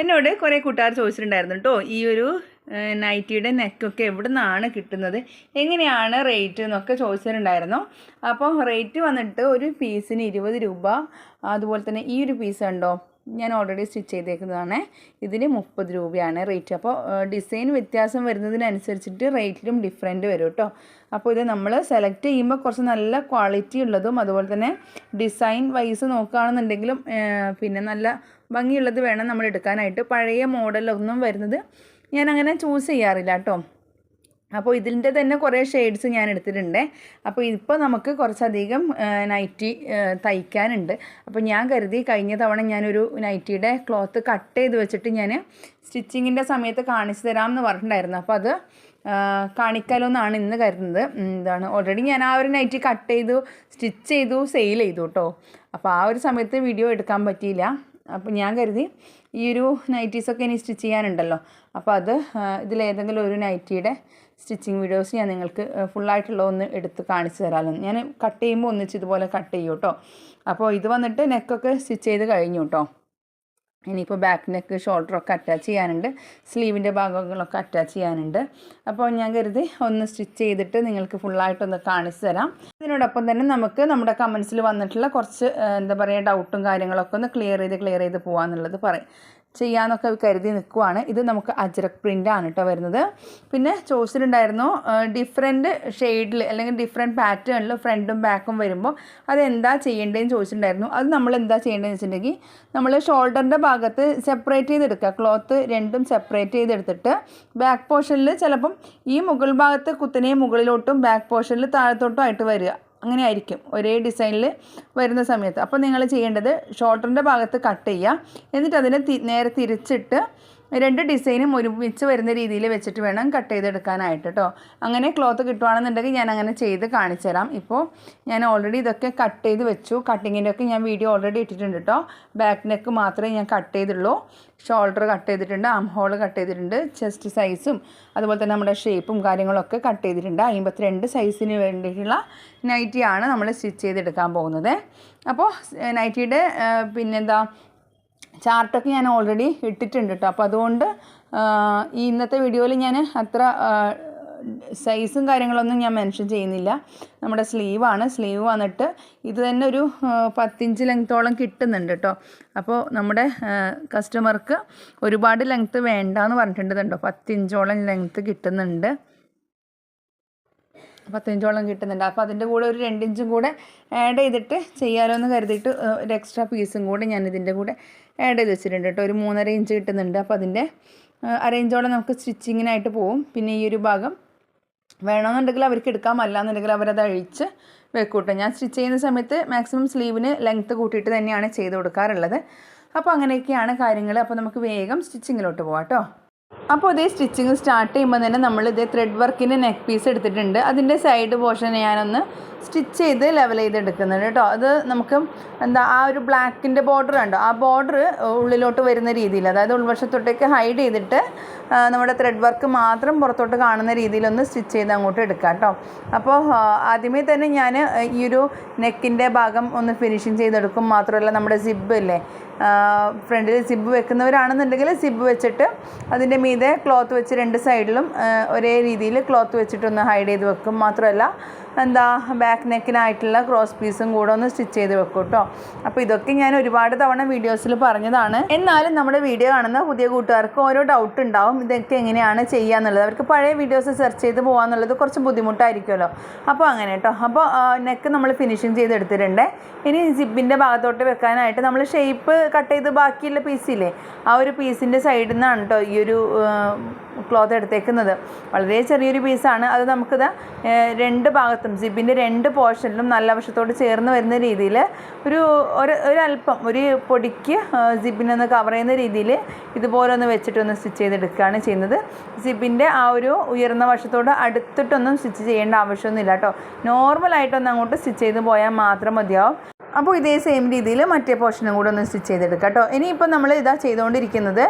എന്നോട് കുറേ കൂട്ടുകാർ ചോദിച്ചിട്ടുണ്ടായിരുന്നു കേട്ടോ ഈ ഒരു നൈറ്റിയുടെ നെക്കൊക്കെ എവിടെ നിന്നാണ് കിട്ടുന്നത്? എങ്ങനെയാണ് റേറ്റ് എന്നൊക്കെ ചോദിച്ചിട്ടുണ്ടായിരുന്നു. അപ്പോൾ റേറ്റ് വന്നിട്ട് ഒരു പീസിന് ഇരുപത് രൂപ അതുപോലെ തന്നെ ഈ ഒരു പീസ് ഉണ്ടോ? ഞാൻ ഓൾറെഡി സ്റ്റിച്ച് ചെയ്തേക്കുന്നതാണ്. ഇതിന് മുപ്പത് രൂപയാണ് റേറ്റ് അപ്പോൾ ഡിസൈൻ വ്യത്യാസം വരുന്നതിനനുസരിച്ചിട്ട് റേറ്റിലും ഡിഫറെന്റ് വരും കേട്ടോ അപ്പോൾ ഇത് നമ്മൾ സെലക്ട് ചെയ്യുമ്പോൾ കുറച്ച് നല്ല ക്വാളിറ്റി ഉള്ളതും അതുപോലെ തന്നെ ഡിസൈൻ വൈസ് നോക്കുകയാണെന്നുണ്ടെങ്കിലും പിന്നെ നല്ല ഭംഗിയുള്ളത് വേണം നമ്മൾ എടുക്കാനായിട്ട്. പഴയ മോഡലൊന്നും വരുന്നത് ഞാൻ അങ്ങനെ ചൂസ് ചെയ്യാറില്ല കേട്ടോ അപ്പോൾ ഇതിന്റെ തന്നെ കുറേ ഷെയ്ഡ്സ് ഞാൻ എടുത്തിട്ടുണ്ട്. അപ്പോൾ ഇപ്പോൾ നമുക്ക് കുറച്ചധികം നൈറ്റി തയ്ക്കാനുണ്ട്. അപ്പോൾ ഞാൻ കരുതി കഴിഞ്ഞ തവണ ഞാനൊരു നൈറ്റിയുടെ ക്ലോത്ത് കട്ട് ചെയ്ത് വെച്ചിട്ട് ഞാൻ സ്റ്റിച്ചിങ്ങിന്റെ സമയത്ത് കാണിച്ചു തരാമെന്ന് പറഞ്ഞിട്ടുണ്ടായിരുന്നു. അപ്പോൾ അത് കാണിക്കാലോ കാണിക്കാലോന്നാണ് ഇന്ന് കരുതുന്നത്. എന്താണ് ഓൾറെഡി ഞാൻ ആ ഒരു നൈറ്റി കട്ട് ചെയ്തു സ്റ്റിച്ച് ചെയ്തു സെയിൽ ചെയ്തു കേട്ടോ. അപ്പോൾ ആ ഒരു സമയത്ത് വീഡിയോ എടുക്കാൻ പറ്റിയില്ല. അപ്പോൾ ഞാൻ കരുതി ഈ ഒരു നൈറ്റീസൊക്കെ ഇനി സ്റ്റിച്ച് ചെയ്യാനുണ്ടല്ലോ. അപ്പോൾ അത് ഇതിലേതെങ്കിലും ഒരു നൈറ്റിയുടെ സ്റ്റിച്ചിങ് വീഡിയോസ് ഞാൻ നിങ്ങൾക്ക് ഫുള്ളായിട്ടുള്ള ഒന്ന് എടുത്ത് കാണിച്ചു തരാമല്ലോ ഞാൻ കട്ട് ചെയ്യുമ്പോൾ ഒന്നിച്ച് ഇതുപോലെ കട്ട് ചെയ്യും കേട്ടോ അപ്പോൾ ഇത് വന്നിട്ട് നെക്കൊക്കെ സ്റ്റിച്ച് ചെയ്ത് കഴിഞ്ഞു കേട്ടോ ഇനിയിപ്പോൾ ബാക്ക് നെക്ക് ഷോൾഡറൊക്കെ അറ്റാച്ച് ചെയ്യാനുണ്ട്. സ്ലീവിന്റെ ഭാഗങ്ങളൊക്കെ അറ്റാച്ച് ചെയ്യാനുണ്ട്. അപ്പോൾ ഞാൻ കരുതി ഒന്ന് സ്റ്റിച്ച് ചെയ്തിട്ട് നിങ്ങൾക്ക് ഫുള്ളായിട്ടൊന്ന് കാണിച്ചു തരാം. ഇതിനോടൊപ്പം തന്നെ നമുക്ക് നമ്മുടെ കമൻസിൽ വന്നിട്ടുള്ള കുറച്ച് എന്താ പറയുക ഡൗട്ടും കാര്യങ്ങളൊക്കെ ഒന്ന് ക്ലിയർ ചെയ്ത് ക്ലിയർ ചെയ്ത് പോകാമെന്നുള്ളത് പറയും. ചെയ്യാമെന്നൊക്കെ കരുതി നിൽക്കുവാണ് ഇത് നമുക്ക് അജ്രക് പ്രിന്റ് ആണ് കേട്ടോ വരുന്നത്. പിന്നെ ചോദിച്ചിട്ടുണ്ടായിരുന്നു ഡിഫറെന്റ് ഷെയ്ഡിൽ അല്ലെങ്കിൽ ഡിഫറെന്റ് പാറ്റേണിൽ ഫ്രണ്ടും ബാക്കും വരുമ്പോൾ അതെന്താ ചെയ്യേണ്ടതെന്ന് ചോദിച്ചിട്ടുണ്ടായിരുന്നു. അത് നമ്മൾ എന്താ ചെയ്യേണ്ടതെന്ന് വെച്ചിട്ടുണ്ടെങ്കിൽ നമ്മൾ ഷോൾഡറിന്റെ ഭാഗത്ത് സെപ്പറേറ്റ് ചെയ്തെടുക്കുക. ക്ലോത്ത് രണ്ടും സെപ്പറേറ്റ് ചെയ്തെടുത്തിട്ട് ബാക്ക് പോർഷനിൽ ചിലപ്പം ഈ മുകൾ ഭാഗത്ത് കുത്തനെ മുകളിലോട്ടും ബാക്ക് പോർഷനിൽ താഴത്തോട്ടും ആയിട്ട് വരിക. അങ്ങനെ ആയിരിക്കും ഒരേ ഡിസൈനിൽ വരുന്ന സമയത്ത്. അപ്പോൾ നിങ്ങൾ ചെയ്യേണ്ടത് ഷോൾഡറിന്റെ ഭാഗത്ത് കട്ട് ചെയ്യുക. എന്നിട്ട് അതിനെ നേരെ തിരിച്ചിട്ട് രണ്ട് ഡിസൈനും ഒരുമിച്ച് വരുന്ന രീതിയിൽ വെച്ചിട്ട് വേണം കട്ട് ചെയ്തെടുക്കാനായിട്ട് കേട്ടോ. അങ്ങനെ ക്ലോത്ത് കിട്ടുവാണെന്നുണ്ടെങ്കിൽ ഞാൻ അങ്ങനെ ചെയ്ത് കാണിച്ചു തരാം ഇപ്പോൾ ഞാൻ ഓൾറെഡി ഇതൊക്കെ കട്ട് ചെയ്ത് വെച്ചു. കട്ടിങ്ങിന്റെ ഒക്കെ ഞാൻ വീഡിയോ ഓൾറെഡി ഇട്ടിട്ടുണ്ട് കേട്ടോ. ബാക്ക് നെക്ക് മാത്രമേ ഞാൻ കട്ട് ചെയ്തുള്ളൂ. ഷോൾഡർ കട്ട് ചെയ്തിട്ടുണ്ട് ആം ഹോൾ കട്ട് ചെയ്തിട്ടുണ്ട് ചെസ്റ്റ് സൈസും അതുപോലെ തന്നെ നമ്മുടെ ഷേപ്പും കാര്യങ്ങളൊക്കെ കട്ട് ചെയ്തിട്ടുണ്ട്. അമ്പത്തിരണ്ട് സൈസിന് വേണ്ടിയിട്ടുള്ള നൈറ്റിയാണ് നമ്മൾ സ്റ്റിച്ച് ചെയ്തെടുക്കാൻ പോകുന്നത്. അപ്പോൾ നൈറ്റിയുടെ പിന്നെന്താ ചാർട്ടൊക്കെ ഞാൻ ഓൾറെഡി ഇട്ടിട്ടുണ്ട് കേട്ടോ അപ്പോൾ അതുകൊണ്ട് ഈ ഇന്നത്തെ വീഡിയോയിൽ ഞാൻ അത്ര സൈസും കാര്യങ്ങളൊന്നും ഞാൻ മെൻഷൻ ചെയ്യുന്നില്ല. നമ്മുടെ സ്ലീവാണ് സ്ലീവ് വന്നിട്ട് ഇത് തന്നെ ഒരു പത്തിഞ്ച് ലെങ്ത്തോളം കിട്ടുന്നുണ്ട് കേട്ടോ അപ്പോൾ നമ്മുടെ കസ്റ്റമർക്ക് ഒരുപാട് ലെങ്ത്ത് വേണ്ടാന്ന് പറഞ്ഞിട്ടുണ്ട് കേട്ടോ പത്തിഞ്ചോളം ലെങ്ത്ത് കിട്ടുന്നുണ്ട്. പത്തിഞ്ചോളം കിട്ടുന്നുണ്ട്. അപ്പോൾ അതിന്റെ കൂടെ ഒരു രണ്ടിഞ്ചും കൂടെ ആഡ് ചെയ്തിട്ട് ചെയ്യാലോ എന്ന് കരുതിയിട്ട് ഒരു എക്സ്ട്രാ പീസും കൂടെ ഞാൻ ഇതിന്റെ കൂടെ ആഡ് ചെയ്ത് വെച്ചിട്ടുണ്ട് കേട്ടോ. ഒരു മൂന്നര ഇഞ്ച് കിട്ടുന്നുണ്ട്. അപ്പോൾ അതിന്റെ അരയിഞ്ചോളം നമുക്ക് സ്റ്റിച്ചിങ്ങിനായിട്ട് പോവും. പിന്നെ ഈ ഒരു ഭാഗം വേണമെന്നുണ്ടെങ്കിൽ അവർക്ക് എടുക്കാം. അല്ലാന്നുണ്ടെങ്കിൽ അവരത് അഴിച്ച് വെക്കൂട്ടെ ഞാൻ സ്റ്റിച്ച് ചെയ്യുന്ന സമയത്ത് മാക്സിമം സ്ലീവിന് ലെങ്ത്ത് കൂട്ടിയിട്ട് തന്നെയാണ് ചെയ്ത് കൊടുക്കാറുള്ളത്. അപ്പോൾ അങ്ങനെയൊക്കെയാണ് കാര്യങ്ങൾ അപ്പോൾ നമുക്ക് വേഗം സ്റ്റിച്ചിങ്ങിലോട്ട് പോകാം കേട്ടോ. അപ്പോൾ ഇതേ സ്റ്റിച്ചിങ് സ്റ്റാർട്ട് ചെയ്യുമ്പോൾ തന്നെ നമ്മൾ ഇതേ ത്രെഡ് വർക്കിന്റെ നെക്ക് പീസ് എടുത്തിട്ടുണ്ട്. അതിന്റെ സൈഡ് പോർഷൻ ഞാനൊന്ന് സ്റ്റിച്ച് ചെയ്ത് ലെവൽ ചെയ്ത് എടുക്കുന്നുണ്ട് കേട്ടോ. അത് നമുക്ക് എന്താ ആ ഒരു ബ്ലാക്കിന്റെ ബോർഡർ ഉണ്ടോ ആ ബോർഡർ ഉള്ളിലോട്ട് വരുന്ന രീതിയിൽ അതായത് ഉൾവശത്തോട്ടേക്ക് ഹൈഡ് ചെയ്തിട്ട് നമ്മുടെ ത്രെഡ് വർക്ക് മാത്രം പുറത്തോട്ട് കാണുന്ന രീതിയിലൊന്ന് സ്റ്റിച്ച് ചെയ്ത് അങ്ങോട്ട് എടുക്കാം കേട്ടോ. അപ്പോൾ ആദ്യമേ തന്നെ ഞാൻ ഈ ഒരു നെക്കിന്റെ ഭാഗം ഒന്ന് ഫിനിഷിങ് ചെയ്തെടുക്കും. മാത്രമല്ല നമ്മുടെ സിബ് ഇല്ലേ ഫ്രണ്ടിൽ സിബ് വെക്കുന്നവരാണെന്നുണ്ടെങ്കിൽ സിബ് വെച്ചിട്ട് അതിന്റെ മീതെ ക്ലോത്ത് വെച്ച് രണ്ട് സൈഡിലും ഒരേ രീതിയിൽ ക്ലോത്ത് വെച്ചിട്ടൊന്ന് ഹൈഡ് ചെയ്ത് വെക്കും. മാത്രമല്ല എന്താ ബാക്ക് നെക്കിനായിട്ടുള്ള ക്രോസ് പീസും കൂടെ ഒന്ന് സ്റ്റിച്ച് ചെയ്ത് വെക്കും കേട്ടോ അപ്പോൾ ഇതൊക്കെ ഞാൻ ഒരുപാട് തവണ വീഡിയോസിൽ പറഞ്ഞതാണ്. എന്നാലും നമ്മുടെ വീഡിയോ കാണുന്ന പുതിയ കൂട്ടുകാർക്ക് ഓരോ ഡൗട്ട് ഉണ്ടാവും ഇതൊക്കെ എങ്ങനെയാണ് ചെയ്യുക എന്നുള്ളത് അവർക്ക് പഴയ വീഡിയോസ് സെർച്ച് ചെയ്ത് പോകാന്നുള്ളത് കുറച്ച് ബുദ്ധിമുട്ടായിരിക്കുമല്ലോ. അപ്പോൾ അങ്ങനെ കേട്ടോ അപ്പോൾ നെക്ക് നമ്മൾ ഫിനിഷിങ് ചെയ്തെടുത്തിട്ടുണ്ട്. ഇനി സിബിന്റെ ഭാഗത്തോട്ട് വെക്കാനായിട്ട് നമ്മൾ ഷേപ്പ് കട്ട് ചെയ്ത് ബാക്കിയുള്ള പീസില്ലേ ആ ഒരു പീസിന്റെ സൈഡിൽ നിന്നാണ് കേട്ടോ ഈ ഒരു ക്ലോത്ത് എടുത്തേക്കുന്നത്. വളരെ ചെറിയൊരു പീസാണ് അത് നമുക്കിത് രണ്ട് ഭാഗത്തും സിബിന്റെ രണ്ട് പോർഷനിലും നല്ല വശത്തോട് ചേർന്ന് വരുന്ന രീതിയിൽ ഒരു ഒരു ഒരല്പം ഒരു പൊടിക്ക് സിബിനൊന്ന് കവർ ചെയ്യുന്ന രീതിയിൽ ഇതുപോലൊന്ന് വെച്ചിട്ടൊന്ന് സ്റ്റിച്ച് ചെയ്തെടുക്കുകയാണ് ചെയ്യുന്നത്. സിബിന്റെ ആ ഒരു ഉയർന്ന വശത്തോട് അടുത്തിട്ടൊന്നും സ്റ്റിച്ച് ചെയ്യേണ്ട ആവശ്യമൊന്നുമില്ല കേട്ടോ. നോർമലായിട്ടൊന്ന് അങ്ങോട്ട് സ്റ്റിച്ച് ചെയ്ത് പോയാൽ മാത്രം മതിയാവും. അപ്പോൾ ഇതേ സെയിം രീതിയിൽ മറ്റേ പോർഷനും കൂടെ ഒന്ന് സ്റ്റിച്ച് ചെയ്തെടുക്കാം കേട്ടോ. ഇനിയിപ്പോൾ നമ്മൾ ഇതാ ചെയ്തുകൊണ്ടിരിക്കുന്നത്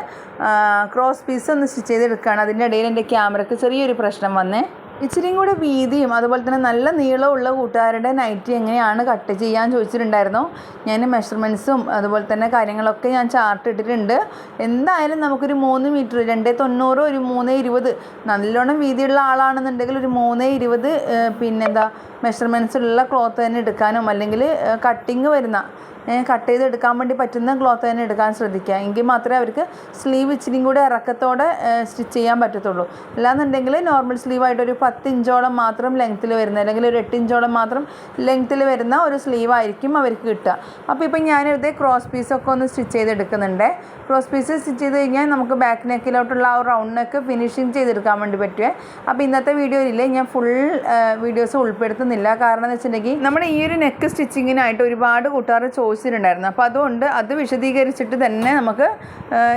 ക്രോസ് പീസ് ഒന്ന് സ്റ്റിച്ച് ചെയ്തെടുക്കുകയാണ്. അതിന്റെ ഇടയിൽ എന്റെ ക്യാമറയ്ക്ക് ചെറിയൊരു പ്രശ്നം വന്നേ. ഇച്ചിരിയും കൂടെ വീതിയും അതുപോലെ തന്നെ നല്ല നീളമുള്ള കൂട്ടുകാരുടെ നൈറ്റി എങ്ങനെയാണ് കട്ട് ചെയ്യാൻ ചോദിച്ചിട്ടുണ്ടായിരുന്നു. ഞാൻ മെഷർമെന്റ്സും അതുപോലെ തന്നെ കാര്യങ്ങളൊക്കെ ഞാൻ ചാർട്ട് ഇട്ടിട്ടുണ്ട്. എന്തായാലും നമുക്കൊരു മൂന്ന് മീറ്റർ രണ്ടേ തൊണ്ണൂറ് ഒരു മൂന്ന് ഇരുപത് നല്ലോണം വീതിയുള്ള ആളാണെന്നുണ്ടെങ്കിൽ ഒരു മൂന്ന് ഇരുപത് പിന്നെന്താ മെഷർമെന്റ്സ് ഉള്ള ക്ലോത്ത് തന്നെ എടുക്കാനും അല്ലെങ്കിൽ കട്ടിങ് വരുന്ന കട്ട് ചെയ്ത് എടുക്കാൻ വേണ്ടി പറ്റുന്ന ക്ലോത്ത് തന്നെ എടുക്കാൻ ശ്രദ്ധിക്കുക. എങ്കിൽ മാത്രമേ അവർക്ക് സ്ലീവ് ഇച്ചിരിയും കൂടി ഇറക്കത്തോടെ സ്റ്റിച്ച് ചെയ്യാൻ പറ്റത്തുള്ളൂ. അല്ലാന്നുണ്ടെങ്കിൽ നോർമൽ സ്ലീവായിട്ട് ഒരു പത്ത് ഇഞ്ചോളം മാത്രം ലെങ്ത്തിൽ വരുന്ന അല്ലെങ്കിൽ ഒരു എട്ട് ഇഞ്ചോളം മാത്രം ലെങ്ത്തിൽ വരുന്ന ഒരു സ്ലീവായിരിക്കും അവർക്ക് കിട്ടുക. അപ്പോൾ ഇപ്പം ഞാനിവിടെ ക്രോസ് പീസൊക്കെ ഒന്ന് സ്റ്റിച്ച് ചെയ്തെടുക്കുന്നുണ്ട് ക്രോസ് പീസ് സ്റ്റിച്ച് ചെയ്ത് കഴിഞ്ഞാൽ നമുക്ക് ബാക്ക് നെക്കിലോട്ടുള്ള ആ റൗണ്ട് നെക്ക് ഫിനിഷിങ് ചെയ്തെടുക്കാൻ വേണ്ടി പറ്റുമേ അപ്പോൾ ഇന്നത്തെ വീഡിയോയിലെ ഞാൻ ഫുൾ വീഡിയോസ് ഉൾപ്പെടുത്തുന്നില്ല. കാരണം എന്ന് വെച്ചിട്ടുണ്ടെങ്കിൽ നമ്മുടെ ഈ ഒരു നെക്ക് സ്റ്റിച്ചിങ്ങിനായിട്ട് ഒരുപാട് കൂട്ടുകാർ ചോദിച്ചിട്ടുണ്ടായിരുന്നു അപ്പോൾ അതുകൊണ്ട് അത് വിശദീകരിച്ചിട്ട് തന്നെ നമുക്ക്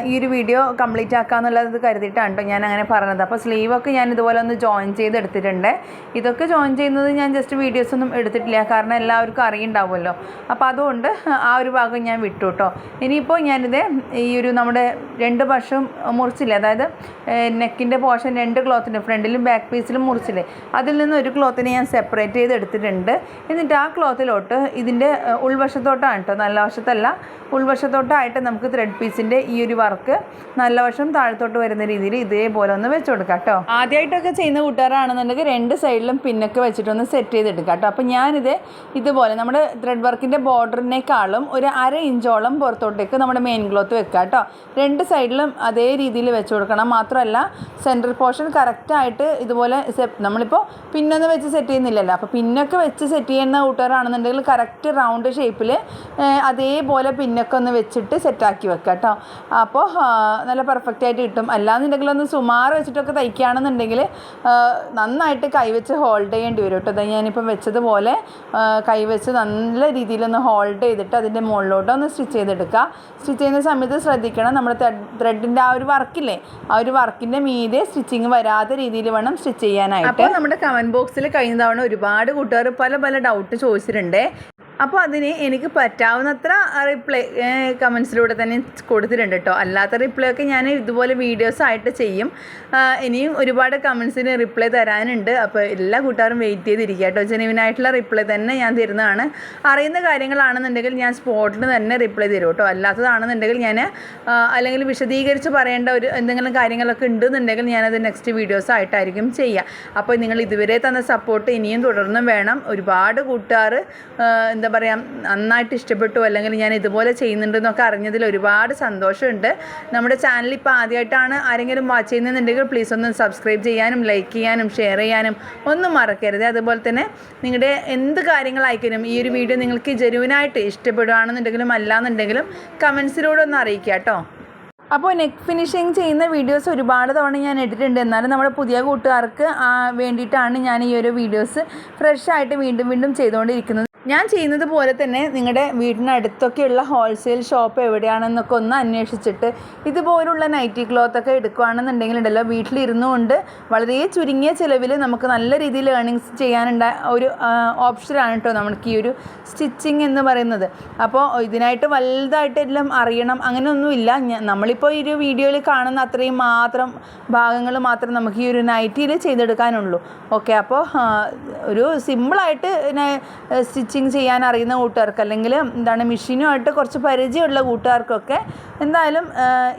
ഈ ഒരു വീഡിയോ കംപ്ലീറ്റ് ആക്കാമെന്നുള്ളത് കരുതിയിട്ടാണ് കേട്ടോ ഞാൻ അങ്ങനെ പറഞ്ഞത്. അപ്പോൾ സ്ലീവൊക്കെ ഞാൻ ഇതുപോലെ ഒന്ന് ജോയിൻ ചെയ്ത് എടുത്തിട്ടുണ്ട് ഇതൊക്കെ ജോയിൻ ചെയ്യുന്നത് ഞാൻ ജസ്റ്റ് വീഡിയോസ് ഒന്നും എടുത്തിട്ടില്ല. കാരണം എല്ലാവർക്കും അറിയുണ്ടാവുമല്ലോ. അപ്പോൾ അതുകൊണ്ട് ആ ഒരു ഭാഗം ഞാൻ വിട്ടു കേട്ടോ ഇനിയിപ്പോൾ ഞാനിത് ഈ ഒരു നമ്മുടെ രണ്ട് വശവും മുറിച്ചില്ലേ? അതായത് നെക്കിന്റെ പോർഷൻ രണ്ട് ക്ലോത്തിന് ഫ്രണ്ടിലും ബാക്ക് പീസിലും മുറിച്ചില്ലേ? അതിൽ നിന്ന് ഒരു ക്ലോത്തിനെ ഞാൻ സെപ്പറേറ്റ് ചെയ്ത് എടുത്തിട്ടുണ്ട് എന്നിട്ട് ആ ക്ലോത്തിലോട്ട് ഇതിന്റെ ഉൾവശത്തോട്ടാണ് നല്ല വശത്തല്ല. ഉൾവശത്തോട്ടായിട്ട് നമുക്ക് ത്രെഡ് പീസിന്റെ ഈ ഒരു വർക്ക് നല്ല വശം താഴത്തോട്ട് വരുന്ന രീതിയിൽ ഇതേപോലെ ഒന്ന് വെച്ച് കൊടുക്കാം കേട്ടോ. ആദ്യമായിട്ടൊക്കെ ചെയ്യുന്ന കൂട്ടുകാരാണെന്നുണ്ടെങ്കിൽ രണ്ട് സൈഡിലും പിന്നൊക്കെ വെച്ചിട്ടൊന്ന് സെറ്റ് ചെയ്തെടുക്കാം കേട്ടോ. അപ്പോൾ ഞാനിത് ഇതുപോലെ നമ്മുടെ ത്രെഡ് വർക്കിന്റെ ബോർഡറിനേക്കാളും ഒരു അര ഇഞ്ചോളം പുറത്തോട്ടേക്ക് നമ്മുടെ മെയിൻ ക്ലോത്ത് വെക്കുക കേട്ടോ. രണ്ട് സൈഡിലും അതേ രീതിയിൽ വെച്ച് കൊടുക്കണം. മാത്രമല്ല സെൻട്രൽ പോർഷൻ കറക്റ്റായിട്ട് ഇതുപോലെ നമ്മളിപ്പോൾ പിന്നൊന്നും വെച്ച് സെറ്റ് ചെയ്യുന്നില്ലല്ലോ. അപ്പോൾ പിന്നൊക്കെ വെച്ച് സെറ്റ് ചെയ്യുന്ന കൂട്ടുകാരാണെന്നുണ്ടെങ്കിൽ കറക്റ്റ് റൗണ്ട് ഷേപ്പിൽ അതേപോലെ പിന്നൊക്കെ ഒന്ന് വെച്ചിട്ട് സെറ്റാക്കി വെക്കുക കേട്ടോ. അപ്പോൾ നല്ല പെർഫെക്റ്റ് ആയിട്ട് കിട്ടും. അല്ലാന്നുണ്ടെങ്കിൽ ഒന്ന് സുമാറ് വെച്ചിട്ടൊക്കെ തയ്ക്കുകയാണെന്നുണ്ടെങ്കിൽ നന്നായിട്ട് കൈവച്ച് ഹോൾഡ് ചെയ്യേണ്ടി വരും കേട്ടോ. ഞാനിപ്പം വെച്ചതുപോലെ കൈവച്ച് നല്ല രീതിയിലൊന്ന് ഹോൾഡ് ചെയ്തിട്ട് അതിന്റെ മുകളിലോട്ട് ഒന്ന് സ്റ്റിച്ച് ചെയ്തെടുക്കുക സ്റ്റിച്ച് ചെയ്യുന്ന സമയത്ത് ശ്രദ്ധിക്കണം നമ്മുടെ ത്രെഡിന്റെ ആ ഒരു വർക്കില്ലേ ആ ഒരു വർക്കിന്റെ മീതെ സ്റ്റിച്ചിങ് വരാത്ത രീതിയിൽ വേണം സ്റ്റിച്ച് ചെയ്യാനായിട്ട്. അപ്പോൾ നമ്മുടെ കമന്റ് ബോക്സിൽ കഴിഞ്ഞ തവണ ഒരുപാട് കൂട്ടുകാർ പല പല ഡൗട്ട് ചോദിച്ചിട്ടുണ്ട്. അപ്പോൾ അതിന് എനിക്ക് പറ്റാവുന്നത്ര റിപ്ലൈ കമൻസിലൂടെ തന്നെ കൊടുത്തിട്ടുണ്ട് കേട്ടോ അല്ലാത്ത റിപ്ലൈ ഒക്കെ ഞാൻ ഇതുപോലെ വീഡിയോസ് ആയിട്ട് ചെയ്യും. ഇനിയും ഒരുപാട് കമൻസിന് റിപ്ലൈ തരാനുണ്ട്. അപ്പോൾ എല്ലാ കൂട്ടുകാരും വെയിറ്റ് ചെയ്തിരിക്കുക കേട്ടോ ജെനുവിനായിട്ടുള്ള റിപ്ലൈ തന്നെ ഞാൻ തരുന്നതാണ്. അറിയുന്ന കാര്യങ്ങളാണെന്നുണ്ടെങ്കിൽ ഞാൻ സ്പോട്ടിൽ തന്നെ റിപ്ലൈ തരും കേട്ടോ അല്ലാത്തതാണെന്നുണ്ടെങ്കിൽ ഞാൻ അല്ലെങ്കിൽ വിശദീകരിച്ച് പറയേണ്ട ഒരു എന്തെങ്കിലും കാര്യങ്ങളൊക്കെ ഉണ്ടെന്നുണ്ടെങ്കിൽ ഞാനത് നെക്സ്റ്റ് വീഡിയോസ് ആയിട്ടായിരിക്കും ചെയ്യുക. അപ്പോൾ നിങ്ങൾ ഇതുവരെ തന്ന സപ്പോർട്ട് ഇനിയും തുടർന്നും വേണം. ഒരുപാട് കൂട്ടുകാർ എന്താ പറയുക നന്നായിട്ട് ഇഷ്ടപ്പെട്ടു അല്ലെങ്കിൽ ഞാൻ ഇതുപോലെ ചെയ്യുന്നുണ്ടെന്നൊക്കെ അറിഞ്ഞതിൽ ഒരുപാട് സന്തോഷമുണ്ട്. നമ്മുടെ ചാനൽ ഇപ്പോൾ ആദ്യമായിട്ടാണ് ആരെങ്കിലും വാച്ച് ചെയ്യുന്നുണ്ടെങ്കിൽ പ്ലീസ് ഒന്ന് സബ്സ്ക്രൈബ് ചെയ്യാനും ലൈക്ക് ചെയ്യാനും ഷെയർ ചെയ്യാനും ഒന്നും മറക്കരുത്. അതുപോലെ തന്നെ നിങ്ങളുടെ എന്ത് കാര്യങ്ങളായിക്കലും ഈ ഒരു വീഡിയോ നിങ്ങൾക്ക് ജെനുവിനായിട്ട് ഇഷ്ടപ്പെടുകയാണെന്നുണ്ടെങ്കിലും അല്ലാന്നുണ്ടെങ്കിലും കമൻസിലൂടെ ഒന്ന് അറിയിക്കുക കേട്ടോ. അപ്പോൾ നെക്ക് ഫിനിഷിങ് ചെയ്യുന്ന വീഡിയോസ് ഒരുപാട് തവണ ഞാൻ ഇട്ടിട്ടുണ്ട്. എന്നാലും നമ്മുടെ പുതിയ കൂട്ടുകാർക്ക് വേണ്ടിയിട്ടാണ് ഞാൻ ഈ ഒരു വീഡിയോസ് ഫ്രഷ് ആയിട്ട് വീണ്ടും വീണ്ടും ചെയ്തുകൊണ്ടിരിക്കുന്നത്. ഞാൻ ചെയ്യുന്നത് പോലെ തന്നെ നിങ്ങളുടെ വീടിനടുത്തൊക്കെയുള്ള ഹോൾസെയിൽ ഷോപ്പ് എവിടെയാണെന്നൊക്കെ ഒന്ന് അന്വേഷിച്ചിട്ട് ഇതുപോലുള്ള നൈറ്റി ക്ലോത്ത് ഒക്കെ എടുക്കുകയാണെന്നുണ്ടെങ്കിൽ ഉണ്ടല്ലോ വീട്ടിലിരുന്നു കൊണ്ട് വളരെ ചുരുങ്ങിയ ചിലവിൽ നമുക്ക് നല്ല രീതിയിൽ ഏണിങ്സ് ചെയ്യാനുണ്ട ഒരു ഓപ്ഷനാണ് കേട്ടോ നമുക്ക് ഈ ഒരു സ്റ്റിച്ചിങ് എന്ന് പറയുന്നത്. അപ്പോൾ ഇതിനായിട്ട് വലുതായിട്ട് എല്ലാം അറിയണം അങ്ങനെയൊന്നുമില്ല നമ്മളിപ്പോൾ ഈ ഒരു വീഡിയോയിൽ കാണുന്ന അത്രയും മാത്രം ഭാഗങ്ങൾ മാത്രം നമുക്ക് ഈ ഒരു നൈറ്റിയിൽ ചെയ്തെടുക്കാനുള്ളൂ. ഓക്കെ അപ്പോൾ ഒരു സിമ്പിളായിട്ട് പിന്നെ സ്റ്റിച്ചിങ് ചെയ്യാൻ അറിയുന്ന കൂട്ടുകാർക്ക് അല്ലെങ്കിൽ എന്താണ് മെഷീനുമായിട്ട് കുറച്ച് പരിചയമുള്ള കൂട്ടുകാർക്കൊക്കെ എന്തായാലും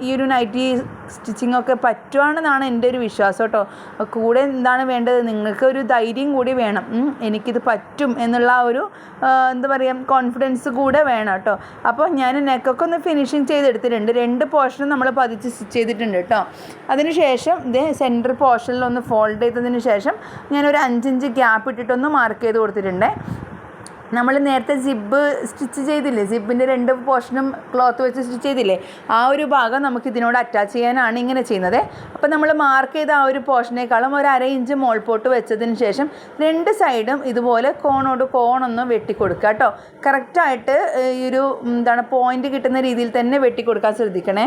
ഈ ഒരു നൈറ്റി സ്റ്റിച്ചിങ് ഒക്കെ പറ്റുവാണെന്നാണ് എന്റെ ഒരു വിശ്വാസം കേട്ടോ. കൂടെ എന്താണ് വേണ്ടത്? നിങ്ങൾക്ക് ഒരു ധൈര്യം കൂടി വേണം. എനിക്കിത് പറ്റും എന്നുള്ള ആ ഒരു എന്താ പറയുക കോൺഫിഡൻസ് കൂടെ വേണം കേട്ടോ. അപ്പോൾ ഞാൻ നെക്കൊക്കെ ഒന്ന് ഫിനിഷിങ് ചെയ്തെടുത്തിട്ടുണ്ട്. രണ്ട് പോർഷനും നമ്മൾ പതിച്ച് സ്റ്റിച്ച് ചെയ്തിട്ടുണ്ട് കേട്ടോ. അതിനുശേഷം ഇത് സെന്റർ പോർഷനിൽ ഒന്ന് ഫോൾഡ് ചെയ്തതിന് ശേഷം ഞാനൊരു അഞ്ചിഞ്ച് ഗ്യാപ്പ് ഇട്ടിട്ടൊന്ന് മാർക്ക് ചെയ്ത് കൊടുത്തിട്ടുണ്ട്. നമ്മൾ നേരത്തെ സിബ്ബ് സ്റ്റിച്ച് ചെയ്തില്ലേ? സിബിന്റെ രണ്ട് പോർഷനും ക്ലോത്ത് വെച്ച് സ്റ്റിച്ച് ചെയ്തില്ലേ? ആ ഒരു ഭാഗം നമുക്ക് ഇതിനോട് അറ്റാച്ച് ചെയ്യാനാണ് ഇങ്ങനെ ചെയ്യുന്നത്. അപ്പോൾ നമ്മൾ മാർക്ക് ചെയ്ത ആ ഒരു പോർഷനേക്കാളും ഒരു അര ഇഞ്ച് മോൾപോട്ട് വെച്ചതിന് ശേഷം രണ്ട് സൈഡും ഇതുപോലെ കോണോട് കോണൊന്ന് വെട്ടിക്കൊടുക്കുക കേട്ടോ. കറക്റ്റായിട്ട് ഈ ഒരു എന്താണ് പോയിന്റ് കിട്ടുന്ന രീതിയിൽ തന്നെ വെട്ടിക്കൊടുക്കാൻ ശ്രദ്ധിക്കണേ.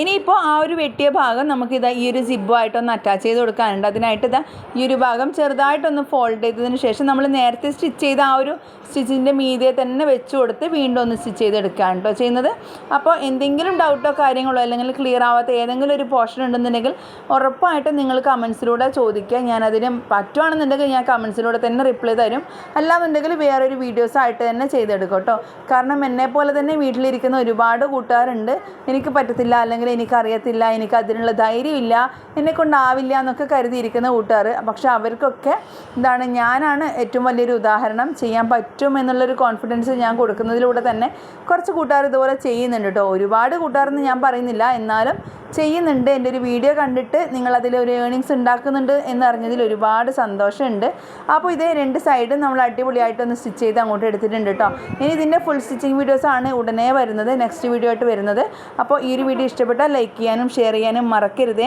ഇനിയിപ്പോൾ ആ ഒരു വെട്ടിയ ഭാഗം നമുക്കിത് ഈ ഒരു സിബുമായിട്ടൊന്ന് അറ്റാച്ച് ചെയ്ത് കൊടുക്കാനുണ്ട്. അതിനായിട്ട് ഇതാ ഈ ഒരു ഭാഗം ചെറുതായിട്ടൊന്ന് ഫോൾഡ് ചെയ്തതിന് ശേഷം നമ്മൾ നേരത്തെ സ്റ്റിച്ച് ചെയ്ത ആ ഒരു സ്റ്റിച്ചിന്റെ മീതിയെ തന്നെ വെച്ച് കൊടുത്ത് വീണ്ടും ഒന്ന് സ്റ്റിച്ച് ചെയ്തെടുക്കുകയാണ് കേട്ടോ ചെയ്യുന്നത്. അപ്പോൾ എന്തെങ്കിലും ഡൗട്ടോ കാര്യങ്ങളോ അല്ലെങ്കിൽ ക്ലിയർ ആവാത്ത ഏതെങ്കിലും ഒരു പോർഷൻ ഉണ്ടെന്നുണ്ടെങ്കിൽ ഉറപ്പായിട്ടും നിങ്ങൾ കമൻസിലൂടെ ചോദിക്കുക. ഞാനതിന് പറ്റുവാണെന്നുണ്ടെങ്കിൽ ഞാൻ കമൻസിലൂടെ തന്നെ റിപ്ലൈ തരും. അല്ലാന്നുണ്ടെങ്കിൽ വേറൊരു വീഡിയോസായിട്ട് തന്നെ ചെയ്തെടുക്കും കേട്ടോ കാരണം എന്നെ പോലെ തന്നെ വീട്ടിലിരിക്കുന്ന ഒരുപാട് കൂട്ടുകാരുണ്ട്. എനിക്ക് പറ്റത്തില്ല. അല്ലെങ്കിൽ എനിക്കറിയത്തില്ല എനിക്ക് അതിനുള്ള ധൈര്യമില്ല എന്നെ കൊണ്ടാവില്ല എന്നൊക്കെ കരുതിയിരിക്കുന്ന കൂട്ടുകാർ. പക്ഷെ അവർക്കൊക്കെ എന്താണ് ഞാനാണ് ഏറ്റവും വലിയൊരു ഉദാഹരണം ചെയ്യാൻ പറ്റും എന്നുള്ളൊരു കോൺഫിഡൻസ് ഞാൻ കൊടുക്കുന്നതിലൂടെ തന്നെ കുറച്ച് കൂട്ടുകാർ ഇതുപോലെ ചെയ്യുന്നുണ്ട് കേട്ടോ ഒരുപാട് കൂട്ടുകാരെന്ന് ഞാൻ പറയുന്നില്ല. എന്നാലും ചെയ്യുന്നുണ്ട്. എന്റെ ഒരു വീഡിയോ കണ്ടിട്ട് നിങ്ങൾ അതിൽ ഒരു ഏണിങ്സ് ഉണ്ടാക്കുന്നുണ്ട് എന്നറിഞ്ഞതിൽ ഒരുപാട് സന്തോഷമുണ്ട്. അപ്പോൾ ഇതേ രണ്ട് സൈഡും നമ്മൾ അടിപൊളിയായിട്ടൊന്ന് സ്റ്റിച്ച് ചെയ്ത് അങ്ങോട്ട് എടുത്തിട്ടുണ്ട് കേട്ടോ ഇനി ഇതിന്റെ ഫുൾ സ്റ്റിച്ചിങ് വീഡിയോസാണ് ഉടനെ വരുന്നത് നെക്സ്റ്റ് വീഡിയോ ആയിട്ട് വരുന്നത്. അപ്പോൾ ഈ ഒരു വീഡിയോ ഇഷ്ടപ്പെട്ടാൽ ലൈക്ക് ചെയ്യാനും ഷെയർ ചെയ്യാനും മറക്കരുതേ.